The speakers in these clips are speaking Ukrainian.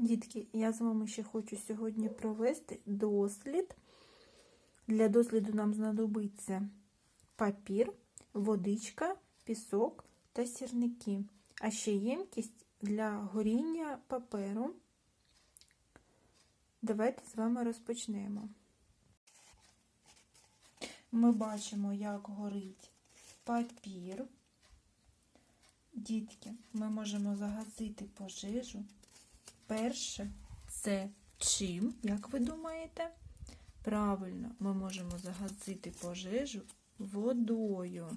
Дітки, я з вами ще хочу сьогодні провести дослід. Для досліду нам знадобиться папір, водичка, пісок та сірники, а ще ємкість для горіння паперу. Давайте з вами розпочнемо. Ми бачимо, як горить папір. Дітки, ми можемо загасити пожежу. Перше, це чим, як ви думаєте? Правильно, ми можемо загасити пожежу водою.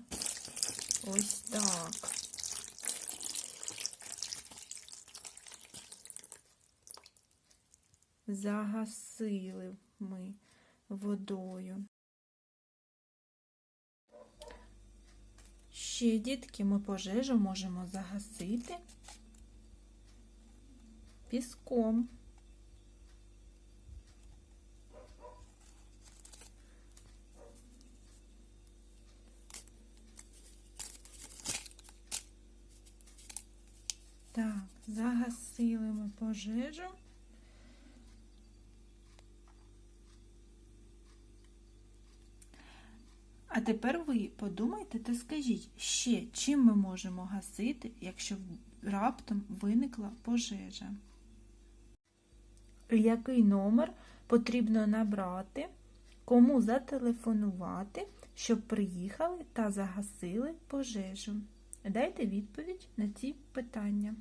Ось так. Загасили ми водою. Ще, дітки, ми пожежу можемо загасити піском. Так, загасили ми пожежу. А тепер ви подумайте та скажіть, ще чим ми можемо гасити, якщо раптом виникла пожежа? Який номер потрібно набрати, кому зателефонувати, щоб приїхали та загасили пожежу? Дайте відповідь на ці питання.